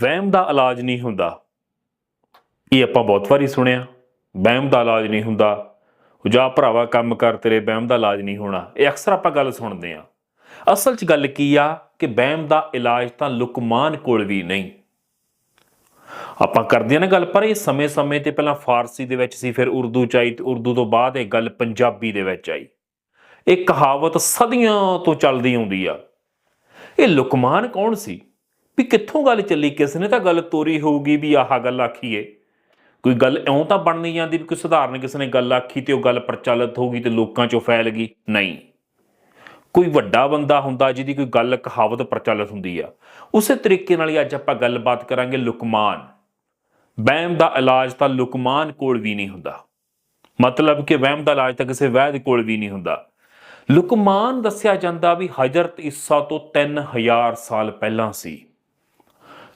ਵਹਿਮ ਦਾ ਇਲਾਜ ਨਹੀਂ ਹੁੰਦਾ। ਇਹ ਆਪਾਂ ਬਹੁਤ ਵਾਰੀ ਸੁਣਿਆ, ਵਹਿਮ ਦਾ ਇਲਾਜ ਨਹੀਂ ਹੁੰਦਾ। ਉਹ ਜਾ ਭਰਾਵਾ ਕੰਮ ਕਰ, ਤੇਰੇ ਵਹਿਮ ਦਾ ਇਲਾਜ ਨਹੀਂ ਹੋਣਾ। ਇਹ ਅਕਸਰ ਆਪਾਂ ਗੱਲ ਸੁਣਦੇ ਆ ਅਸਲ 'ਚ ਗੱਲ ਕੀ ਆ ਕਿ ਵਹਿਮ ਦਾ ਇਲਾਜ ਤਾਂ ਲੁਕਮਾਨ ਕੋਲ ਵੀ ਨਹੀਂ। ਆਪਾਂ ਕਰਦੇ ਆ ਨਾ ਗੱਲ, ਪਰ ਇਹ ਸਮੇਂ-ਸਮੇਂ ਤੇ ਪਹਿਲਾਂ ਫਾਰਸੀ ਦੇ ਵਿੱਚ ਸੀ, ਫਿਰ ਉਰਦੂ ਚ ਆਈ ਤੇ ਉਰਦੂ ਤੋਂ ਬਾਅਦ ਇਹ ਗੱਲ ਪੰਜਾਬੀ ਦੇ ਵਿੱਚ ਆਈ। ਇਹ ਕਹਾਵਤ ਸਦੀਆਂ ਤੋਂ ਚੱਲਦੀ ਆਉਂਦੀ ਆ। ਇਹ ਲੁਕਮਾਨ ਕੌਣ ਸੀ? ਵੀ ਕਿੱਥੋਂ ਗੱਲ ਚੱਲੀ? ਕਿਸ ਨੇ ਤਾਂ ਗੱਲ ਤੋਰੀ ਹੋਊਗੀ ਵੀ ਆਹ ਗੱਲ ਆਖੀਏ। ਕੋਈ ਗੱਲ ਇਉਂ ਤਾਂ ਬਣ ਨਹੀਂ ਜਾਂਦੀ ਵੀ ਕੋਈ ਸਧਾਰਨ ਕਿਸੇ ਨੇ ਗੱਲ ਆਖੀ ਤੇ ਉਹ ਗੱਲ ਪ੍ਰਚਲਿਤ ਹੋ ਗਈ ਤੇ ਲੋਕਾਂ 'ਚੋਂ ਫੈਲ ਗਈ? ਨਹੀਂ। ਕੋਈ ਵੱਡਾ ਬੰਦਾ ਹੁੰਦਾ ਜਿਹਦੀ ਕੋਈ ਗੱਲ ਕਹਾਵਤ ਪ੍ਰਚਲਿਤ ਹੁੰਦੀ ਆ। ਉਸੇ ਤਰੀਕੇ ਨਾਲ ਹੀ ਅੱਜ ਆਪਾਂ ਗੱਲਬਾਤ ਕਰਾਂਗੇ ਲੁਕਮਾਨ। ਵਹਿਮ ਦਾ ਇਲਾਜ ਤਾਂ ਲੁਕਮਾਨ ਕੋਲ ਵੀ ਨਹੀਂ ਹੁੰਦਾ। ਮਤਲਬ ਕਿ ਵਹਿਮ ਦਾ ਇਲਾਜ ਤਾਂ ਕਿਸੇ ਵੈਦ ਕੋਲ ਵੀ ਨਹੀਂ ਹੁੰਦਾ। ਲੁਕਮਾਨ ਦੱਸਿਆ ਜਾਂਦਾ ਵੀ ਹਜਰਤ ਈਸਾ ਤੋਂ 3000 ਸਾਲ ਪਹਿਲਾਂ ਸੀ।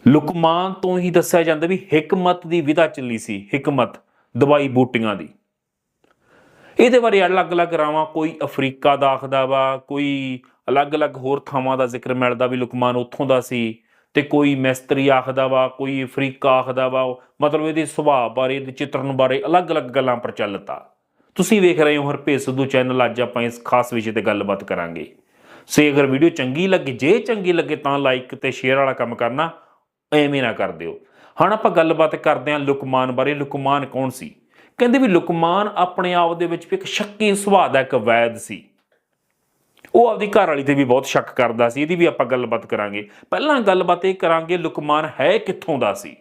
ਲੁਕਮਾਨ ਤੋਂ ਹੀ ਦੱਸਿਆ ਜਾਂਦਾ ਵੀ ਹਕਮਤ ਦੀ ਵਿਧਾ ਚੱਲੀ ਸੀ, ਹਕਮਤ, ਦਵਾਈ ਬੂਟੀਆਂ ਦੀ। ਇਹਦੇ ਬਾਰੇ ਅਲੱਗ-ਅਲੱਗ ਰਾਵਾਂ, ਕੋਈ ਅਫਰੀਕਾ ਦਾ ਆਖਦਾ ਵਾ, ਕੋਈ ਅਲੱਗ-ਅਲੱਗ ਹੋਰ ਥਾਵਾਂ ਦਾ ਜ਼ਿਕਰ ਮਿਲਦਾ ਵੀ ਲੁਕਮਾਨ ਉੱਥੋਂ ਦਾ ਸੀ ਤੇ ਕੋਈ ਮਿਸਤਰੀ ਆਖਦਾ ਵਾ, ਕੋਈ ਅਫਰੀਕਾ ਆਖਦਾ ਵਾ, ਮਤਲਬ ਇਹਦੇ ਸੁਭਾਅ ਬਾਰੇ, ਇਹਦੇ ਚਿੱਤਰਨ ਬਾਰੇ ਅਲੱਗ-ਅਲੱਗ ਗੱਲਾਂ ਪ੍ਰਚਲਿਤ ਆ। ਤੁਸੀਂ ਵੇਖ ਰਹੇ ਹੋ ਹਰਪੇਸ਼ ਸਿੱਧੂ ਚੈਨਲ, ਅੱਜ ਆਪਾਂ ਇਸ ਖਾਸ ਵਿਸ਼ੇ ਤੇ ਗੱਲਬਾਤ ਕਰਾਂਗੇ। ਸੇ ਅਗਰ ਵੀਡੀਓ ਚੰਗੀ ਲੱਗੇ, ਜੇ ਚੰਗੀ ਲੱਗੇ ਤਾਂ ਲਾਈਕ ਤੇ ਸ਼ੇਅਰ ਵਾਲਾ ਕੰਮ ਕਰਨਾ। ਐਵੇਂ ਨਾ ਕਰ ਦਿਓ। ਹੁਣ ਆਪਾਂ ਗੱਲਬਾਤ ਕਰਦੇ ਹਾਂ ਲੁਕਮਾਨ ਬਾਰੇ। ਲੁਕਮਾਨ ਕੌਣ ਸੀ? ਕਹਿੰਦੇ ਵੀ ਲੁਕਮਾਨ ਆਪਣੇ ਆਪ ਦੇ ਵਿੱਚ ਵੀ ਇੱਕ ਸ਼ੱਕੀ ਸੁਭਾਅ ਦਾ ਇੱਕ ਵੈਦ ਸੀ। ਉਹ ਆਪਦੀ ਘਰ ਵਾਲੀ ਤੇ ਵੀ ਬਹੁਤ ਸ਼ੱਕ ਕਰਦਾ ਸੀ। ਇਹਦੀ ਵੀ ਆਪਾਂ ਗੱਲਬਾਤ ਕਰਾਂਗੇ। ਪਹਿਲਾਂ ਗੱਲਬਾਤ ਇਹ ਕਰਾਂਗੇ ਲੁਕਮਾਨ ਹੈ ਕਿੱਥੋਂ ਦਾ ਸੀ?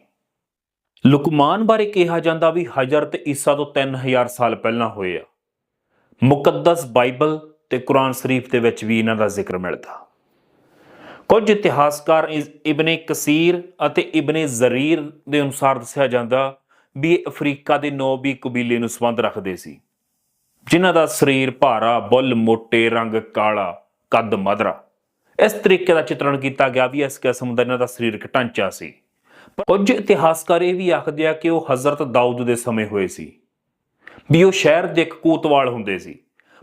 ਲੁਕਮਾਨ ਬਾਰੇ ਕਿਹਾ ਜਾਂਦਾ ਵੀ ਹਜ਼ਰਤ ਈਸਾ ਤੋਂ 3000 ਸਾਲ ਪਹਿਲਾਂ ਹੋਏ ਆ। ਮੁਕੱਦਸ ਬਾਈਬਲ ਤੇ ਕੁਰਾਨ ਸ਼ਰੀਫ ਦੇ ਵਿੱਚ ਵੀ ਇਹਨਾਂ ਦਾ ਜ਼ਿਕਰ ਮਿਲਦਾ। ਕੁਝ ਇਤਿਹਾਸਕਾਰ ਇਸ ਇਬਨ ਕਸੀਰ ਅਤੇ ਇਬਨ ਜ਼ਰੀਰ ਦੇ ਅਨੁਸਾਰ ਦੱਸਿਆ ਜਾਂਦਾ ਵੀ ਇਹ ਅਫਰੀਕਾ ਦੇ ਨੋਬੀ ਕਬੀਲੇ ਨੂੰ ਸੰਬੰਧ ਰੱਖਦੇ ਸੀ, ਜਿਨ੍ਹਾਂ ਦਾ ਸਰੀਰ ਭਾਰਾ, ਬੁੱਲ, ਮੋਟੇ, ਰੰਗ ਕਾਲਾ, ਕੱਦ ਮਧਰਾ। ਇਸ ਤਰੀਕੇ ਦਾ ਚਿੱਤਰਣ ਕੀਤਾ ਗਿਆ ਵੀ ਇਸ ਕਿਸਮ ਦਾ ਇਹਨਾਂ ਦਾ ਸਰੀਰਕ ਢਾਂਚਾ ਸੀ। ਕੁਝ ਇਤਿਹਾਸਕਾਰ ਇਹ ਵੀ ਆਖਦੇ ਆ ਕਿ ਉਹ ਹਜ਼ਰਤ ਦਾਊਦ ਦੇ ਸਮੇਂ ਹੋਏ ਸੀ, ਵੀ ਉਹ ਸ਼ਹਿਰ ਦੇ ਇੱਕ ਕੋਤਵਾਲ ਹੁੰਦੇ ਸੀ।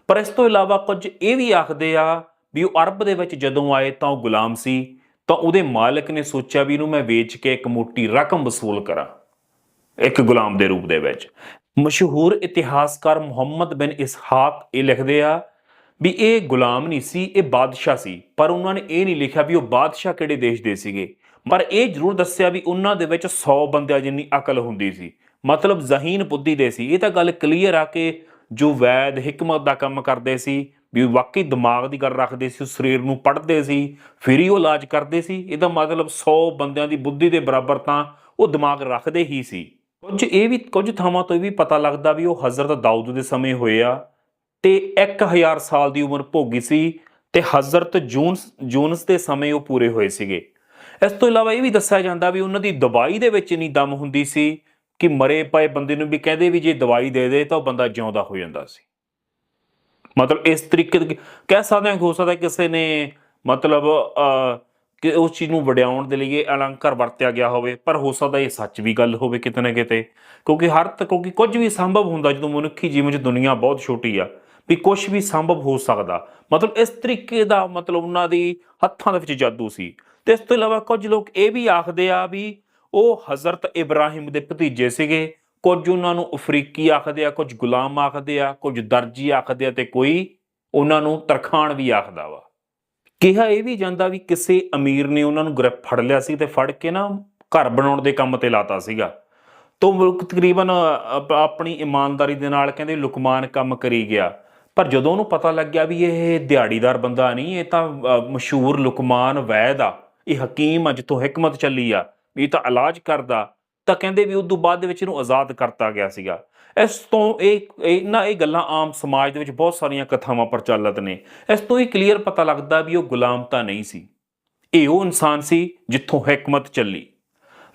ਪਰ ਇਸ ਤੋਂ ਇਲਾਵਾ ਕੁਝ ਇਹ ਵੀ ਆਖਦੇ ਆ ਵੀ ਉਹ ਅਰਬ ਦੇ ਵਿੱਚ ਜਦੋਂ ਆਏ ਤਾਂ ਉਹ ਗੁਲਾਮ ਸੀ, ਤਾਂ ਉਹਦੇ ਮਾਲਕ ਨੇ ਸੋਚਿਆ ਵੀ ਇਹਨੂੰ ਮੈਂ ਵੇਚ ਕੇ ਇੱਕ ਮੋਟੀ ਰਕਮ ਵਸੂਲ ਕਰਾਂ, ਇੱਕ ਗੁਲਾਮ ਦੇ ਰੂਪ ਦੇ ਵਿੱਚ। ਮਸ਼ਹੂਰ ਇਤਿਹਾਸਕਾਰ ਮੁਹੰਮਦ ਬਿਨ ਇਸਹਾਕ ਇਹ ਲਿਖਦੇ ਆ ਵੀ ਇਹ ਗੁਲਾਮ ਨਹੀਂ ਸੀ, ਇਹ ਬਾਦਸ਼ਾਹ ਸੀ, ਪਰ ਉਹਨਾਂ ਨੇ ਇਹ ਨਹੀਂ ਲਿਖਿਆ ਵੀ ਉਹ ਬਾਦਸ਼ਾਹ ਕਿਹੜੇ ਦੇਸ਼ ਦੇ ਸੀਗੇ। ਪਰ ਇਹ ਜ਼ਰੂਰ ਦੱਸਿਆ ਵੀ ਉਹਨਾਂ ਦੇ ਵਿੱਚ 100 ਬੰਦਿਆਂ ਜਿੰਨੀ ਅਕਲ ਹੁੰਦੀ ਸੀ, ਮਤਲਬ ਜ਼ਹੀਨ ਬੁੱਧੀ ਦੇ ਸੀ। ਇਹ ਤਾਂ ਗੱਲ ਕਲੀਅਰ ਆ ਕਿ ਜੋ ਵੈਦ, ਹਕਮਤ ਦਾ ਕੰਮ ਕਰਦੇ ਸੀ ਵੀ ਵਾਕਈ ਦਿਮਾਗ ਦੀ ਗੱਲ ਰੱਖਦੇ ਸੀ, ਉਹ ਸਰੀਰ ਨੂੰ ਪੜ੍ਹਦੇ ਸੀ, ਫਿਰ ਹੀ ਉਹ ਇਲਾਜ ਕਰਦੇ ਸੀ। ਇਹਦਾ ਮਤਲਬ 100 ਬੰਦਿਆਂ ਦੀ ਬੁੱਧੀ ਦੇ ਬਰਾਬਰ ਤਾਂ ਉਹ ਦਿਮਾਗ ਰੱਖਦੇ ਹੀ ਸੀ। ਕੁਝ ਇਹ ਵੀ, ਕੁਝ ਥਾਵਾਂ ਤੋਂ ਇਹ ਵੀ ਪਤਾ ਲੱਗਦਾ ਵੀ ਉਹ ਹਜ਼ਰਤ ਦਾਊਦ ਦੇ ਸਮੇਂ ਹੋਏ ਆ ਤੇ 1000 ਸਾਲ ਦੀ ਉਮਰ ਭੋਗੀ ਸੀ ਤੇ ਹਜ਼ਰਤ ਜੂਨਸ ਜੂਨਸ ਦੇ ਸਮੇਂ ਉਹ ਪੂਰੇ ਹੋਏ ਸੀਗੇ। ਇਸ ਤੋਂ ਇਲਾਵਾ ਇਹ ਵੀ ਦੱਸਿਆ ਜਾਂਦਾ ਵੀ ਉਹਨਾਂ ਦੀ ਦਵਾਈ ਦੇ ਵਿੱਚ ਇੰਨੀ ਦਮ ਹੁੰਦੀ ਸੀ ਕਿ ਮਰੇ ਪਏ ਬੰਦੇ ਨੂੰ ਵੀ ਕਹਦੇ ਵੀ ਜੇ ਦਵਾਈ ਦੇ ਦੇ ਤਾਂ ਉਹ ਬੰਦਾ ਜਿਉਂਦਾ ਹੋ ਜਾਂਦਾ ਸੀ। ਮਤਲਬ ਇਸ ਤਰੀਕੇ ਦੇ ਕਹਿ ਸਕਦੇ ਹਾਂ ਕਿ ਹੋ ਸਕਦਾ ਕਿਸੇ ਨੇ ਮਤਲਬ ਅ, ਕਿ ਉਸ ਚੀਜ਼ ਨੂੰ ਵਡਿਆਉਣ ਦੇ ਲਈ ਇਹ ਅਲੰਕਾਰ ਵਰਤਿਆ ਗਿਆ ਹੋਵੇ ਪਰ ਹੋ ਸਕਦਾ ਇਹ ਸੱਚ ਵੀ ਗੱਲ ਹੋਵੇ ਕਿਤੇ ਨਾ ਕਿਤੇ। ਕਿਉਂਕਿ ਹਰ ਤ ਕਿਉਂਕਿ ਕੁਝ ਵੀ ਸੰਭਵ ਹੁੰਦਾ ਜਦੋਂ ਮਨੁੱਖੀ ਜੀਵਨ 'ਚ ਦੁਨੀਆ ਬਹੁਤ ਛੋਟੀ ਆ ਵੀ ਕੁਝ ਵੀ ਸੰਭਵ ਹੋ ਸਕਦਾ। ਮਤਲਬ ਇਸ ਤਰੀਕੇ ਦਾ ਮਤਲਬ ਉਹਨਾਂ ਦੀ ਹੱਥਾਂ ਦੇ ਵਿੱਚ ਜਾਦੂ ਸੀ। ਤੇ ਇਸ ਤੋਂ ਇਲਾਵਾ ਕੁਝ ਲੋਕ ਇਹ ਵੀ ਆਖਦੇ ਆ ਵੀ ਉਹ ਹਜ਼ਰਤ ਇਬਰਾਹਿਮ ਦੇ ਭਤੀਜੇ ਸੀਗੇ। ਕੁਝ ਉਹਨਾਂ ਨੂੰ ਅਫਰੀਕੀ ਆਖਦੇ ਆ, ਕੁਝ ਗੁਲਾਮ ਆਖਦੇ ਆ, ਕੁਝ ਦਰਜੀ ਆਖਦੇ ਆ ਤੇ ਕੋਈ ਉਹਨਾਂ ਨੂੰ ਤਰਖਾਣ ਵੀ ਆਖਦਾ ਵਾ। ਕਿਹਾ ਇਹ ਵੀ ਜਾਂਦਾ ਵੀ ਕਿਸੇ ਅਮੀਰ ਨੇ ਉਹਨਾਂ ਨੂੰ ਗ੍ਰਿਫ ਫੜ ਲਿਆ ਸੀ ਤੇ ਫੜ ਕੇ ਨਾ ਘਰ ਬਣਾਉਣ ਦੇ ਕੰਮ ਤੇ ਲਾਤਾ ਸੀਗਾ। ਤੋਂ ਤਕਰੀਬਨ ਆਪਣੀ ਇਮਾਨਦਾਰੀ ਦੇ ਨਾਲ ਕਹਿੰਦੇ ਲੁਕਮਾਨ ਕੰਮ ਕਰੀ ਗਿਆ। ਪਰ ਜਦੋਂ ਉਹਨੂੰ ਪਤਾ ਲੱਗਿਆ ਵੀ ਇਹ ਦਿਹਾੜੀਦਾਰ ਬੰਦਾ ਨਹੀਂ, ਇਹ ਤਾਂ ਮਸ਼ਹੂਰ ਲੁਕਮਾਨ ਵੈਦ ਆ। ਇਹ ਹਕੀਮ ਅੱਜ ਤੋਂ ਹਕਮਤ ਚੱਲੀ ਆ। ਵੀ ਇਹ ਤਾਂ ਇਲਾਜ ਕਰਦਾ। ਤਾਂ ਕਹਿੰਦੇ ਵੀ ਉਦੋਂ ਬਾਅਦ ਦੇ ਵਿੱਚ ਇਹਨੂੰ ਆਜ਼ਾਦ ਕਰਤਾ ਗਿਆ ਸੀਗਾ। ਇਸ ਤੋਂ ਇਹ, ਇਹਨਾਂ ਇਹ ਗੱਲਾਂ ਆਮ ਸਮਾਜ ਦੇ ਵਿੱਚ ਬਹੁਤ ਸਾਰੀਆਂ ਕਥਾਵਾਂ ਪ੍ਰਚਲਿਤ ਨੇ। ਇਸ ਤੋਂ ਇਹ ਕਲੀਅਰ ਪਤਾ ਲੱਗਦਾ ਵੀ ਉਹ ਗੁਲਾਮ ਤਾਂ ਨਹੀਂ ਸੀ। ਇਹ ਉਹ ਇਨਸਾਨ ਸੀ ਜਿੱਥੋਂ ਹਕਮਤ ਚੱਲੀ।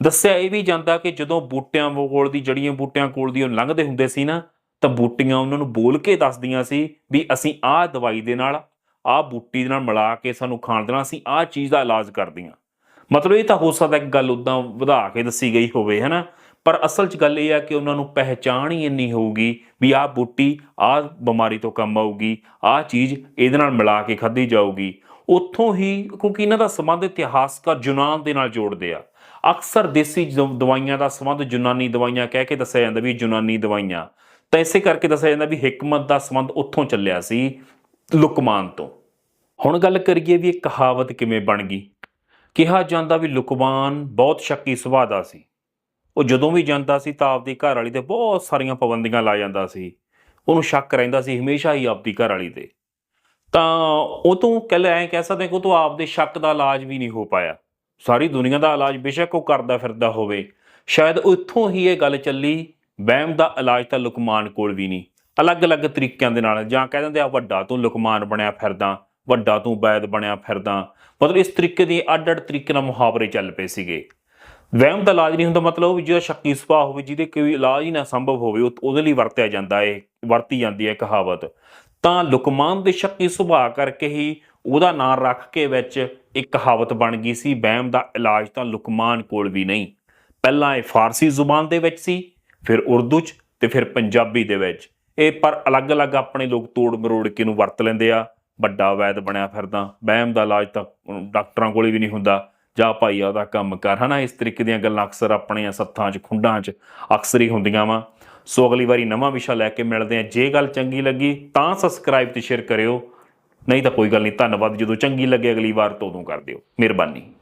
ਦੱਸਿਆ ਇਹ ਵੀ ਜਾਂਦਾ ਕਿ ਜਦੋਂ ਬੂਟਿਆਂ ਕੋਲ ਦੀ, ਜੜੀਆਂ ਬੂਟਿਆਂ ਕੋਲ ਦੀ ਉਹ ਲੰਘਦੇ ਹੁੰਦੇ ਸੀ ਨਾ, ਤਾਂ ਬੂਟੀਆਂ ਉਹਨਾਂ ਨੂੰ ਬੋਲ ਕੇ ਦੱਸਦੀਆਂ ਸੀ ਵੀ ਅਸੀਂ ਆਹ ਦਵਾਈ ਦੇ ਨਾਲ, ਆਹ ਬੂਟੀ ਦੇ ਨਾਲ ਮਿਲਾ ਕੇ ਸਾਨੂੰ ਖਾਣ ਦੇਣਾ, ਅਸੀਂ ਆਹ ਚੀਜ਼ ਦਾ ਇਲਾਜ ਕਰਦੀਆਂ ਮਤਲਬ ਇਹ ਤਾਂ ਹੋ ਸਕਦਾ ਇੱਕ ਗੱਲ ਉਦਾਂ ਵਧਾ ਕੇ ਦੱਸੀ ਗਈ ਹੋਵੇ, ਹਨਾ? ਪਰ ਅਸਲ 'ਚ ਗੱਲ ਇਹ ਆ ਕਿ ਉਹਨਾਂ ਨੂੰ ਪਹਿਚਾਣ ਹੀ ਇੰਨੀ ਹੋਊਗੀ ਵੀ ਆਹ ਬੂਟੀ ਆਹ ਬਿਮਾਰੀ ਤੋਂ ਕੰਮ ਆਊਗੀ, ਆਹ ਚੀਜ਼ ਇਹਦੇ ਨਾਲ ਮਿਲਾ ਕੇ ਖਾਧੀ ਜਾਊਗੀ। ਉੱਥੋਂ ਹੀ, ਕਿਉਂਕਿ ਇਹਨਾਂ ਦਾ ਸੰਬੰਧ ਇਤਿਹਾਸਕਾਰ ਯੂਨਾਨ ਦੇ ਨਾਲ ਜੋੜਦੇ ਆ। ਅਕਸਰ ਦੇਸੀ ਜ- ਦਵਾਈਆਂ ਦਾ ਸੰਬੰਧ ਯੂਨਾਨੀ ਦਵਾਈਆਂ ਕਹਿ ਕੇ ਦੱਸਿਆ ਜਾਂਦਾ ਵੀ ਯੂਨਾਨੀ ਦਵਾਈਆਂ। ਤਾਂ ਇਸੇ ਕਰਕੇ ਦੱਸਿਆ ਜਾਂਦਾ ਵੀ ਹਕਮਤ ਦਾ ਸੰਬੰਧ ਉੱਥੋਂ ਚੱਲਿਆ ਸੀ ਲੁਕਮਾਨ ਤੋਂ। ਹੁਣ ਗੱਲ ਕਰੀਏ ਵੀ ਇਹ ਕਹਾਵਤ ਕਿਵੇਂ ਬਣ ਗਈ। ਕਿਹਾ ਜਾਂਦਾ ਵੀ ਲੁਕਮਾਨ ਬਹੁਤ ਸ਼ੱਕੀ ਸੁਭਾਅ ਦਾ ਸੀ। ਉਹ ਜਦੋਂ ਵੀ ਜਾਂਦਾ ਸੀ ਤਾਂ ਆਪਦੀ ਘਰ ਵਾਲੀ ਤੇ ਬਹੁਤ ਸਾਰੀਆਂ ਪਾਬੰਦੀਆਂ ਲਾ ਜਾਂਦਾ ਸੀ। ਉਹਨੂੰ ਸ਼ੱਕ ਰਹਿੰਦਾ ਸੀ ਹਮੇਸ਼ਾ ਹੀ ਆਪਦੀ ਘਰ ਵਾਲੀ ਤੇ। ਤਾਂ ਉਹ ਤੋਂ ਕੱਲ ਐਂ ਕਹਿ ਸਕਦੇ ਕਿ ਉਹ ਤੋਂ ਆਪਦੇ ਸ਼ੱਕ ਦਾ ਇਲਾਜ ਵੀ ਨਹੀਂ ਹੋ ਪਾਇਆ। ਸਾਰੀ ਦੁਨੀਆ ਦਾ ਇਲਾਜ ਬੇਸ਼ੱਕ ਉਹ ਕਰਦਾ ਫਿਰਦਾ ਹੋਵੇ। ਸ਼ਾਇਦ ਉੱਥੋਂ ਹੀ ਇਹ ਗੱਲ ਚੱਲੀ, ਵਹਿਮ ਦਾ ਇਲਾਜ ਤਾਂ ਲੁਕਮਾਨ ਕੋਲ ਵੀ ਨਹੀਂ। ਅਲੱਗ-ਅਲੱਗ ਤਰੀਕਿਆਂ ਦੇ ਨਾਲ ਜਾਂ ਕਹਿ ਦਿੰਦੇ ਆ ਵੱਡਾ ਤੂੰ ਲੁਕਮਾਨ ਬਣਿਆ ਫਿਰਦਾ। ਵੱਡਾ ਤੂੰ ਬੈਦ ਬਣਿਆ ਫਿਰਦਾ। ਮਤਲਬ ਇਸ ਤਰੀਕੇ ਦੇ ਅੱਡ-ਅੱਡ ਤਰੀਕੇ ਨਾਲ ਮੁਹਾਵਰੇ ਚੱਲ ਪਏ ਸੀਗੇ। ਵਹਿਮ ਦਾ ਇਲਾਜ ਨਹੀਂ ਹੁੰਦਾ, ਮਤਲਬ ਉਹ ਜਿਹੜਾ ਸ਼ੱਕੀ ਸੁਭਾਅ ਹੋਵੇ, ਜਿਹਦੇ ਕੋਈ ਇਲਾਜ ਹੀ ਨਾ ਸੰਭਵ ਹੋਵੇ ਉਹਦੇ ਲਈ ਵਰਤਿਆ ਜਾਂਦਾ ਹੈ ਵਰਤੀ ਜਾਂਦੀ ਹੈ ਕਹਾਵਤ। ਤਾਂ ਲੁਕਮਾਨ ਦੇ ਸ਼ੱਕੀ ਸੁਭਾਅ ਕਰਕੇ ਹੀ ਉਹਦਾ ਨਾਂ ਰੱਖ ਕੇ ਵਿੱਚ ਇੱਕ ਕਹਾਵਤ ਬਣ ਗਈ ਸੀ, ਵਹਿਮ ਦਾ ਇਲਾਜ ਤਾਂ ਲੁਕਮਾਨ ਕੋਲ ਵੀ ਨਹੀਂ। ਪਹਿਲਾਂ ਇਹ ਫਾਰਸੀ ਜ਼ੁਬਾਨ ਦੇ ਵਿੱਚ ਸੀ, ਫਿਰ ਉਰਦੂ 'ਚ ਤੇ ਫਿਰ ਪੰਜਾਬੀ ਦੇ ਵਿੱਚ। ਇਹ ਪਰ ਅਲੱਗ-ਅਲੱਗ ਆਪਣੇ ਲੋਕ ਤੋੜ ਮਰੋੜ ਕੇ ਨੂੰ ਵਰਤ ਲੈਂਦੇ ਆ। ਵੱਡਾ ਵੈਦ ਬਣਿਆ ਫਿਰਦਾ, ਵਹਿਮ ਦਾ ਇਲਾਜ ਤਾਂ ਡਾਕਟਰਾਂ ਕੋਲੇ ਵੀ ਨਹੀਂ ਹੁੰਦਾ। ਜਾ ਭਾਈ ਉਹਦਾ ਕੰਮ ਕਰ, ਹਨਾ, ਇਸ ਤਰੀਕੇ ਦੀਆਂ ਗੱਲਾਂ ਅਕਸਰ ਆਪਣੀਆਂ ਸੱਥਾਂ 'ਚ, ਖੁੰਡਾਂ 'ਚ ਅਕਸਰ ਹੀ ਹੁੰਦੀਆਂ ਵਾ। ਸੋ ਅਗਲੀ ਵਾਰੀ ਨਵਾਂ ਵਿਸ਼ਾ ਲੈ ਕੇ ਮਿਲਦੇ ਆ ਜੇ ਗੱਲ ਚੰਗੀ ਲੱਗੀ ਤਾਂ ਸਬਸਕ੍ਰਾਈਬ ਤੇ ਸ਼ੇਅਰ ਕਰਿਓ। ਨਹੀਂ ਤਾਂ ਕੋਈ ਗੱਲ ਨਹੀਂ, ਧੰਨਵਾਦ। ਜਦੋਂ ਚੰਗੀ ਲੱਗੇ ਅਗਲੀ ਵਾਰ ਤੋਂ ਉਦੋਂ ਕਰ ਦਿਓ। ਮਿਹਰਬਾਨੀ।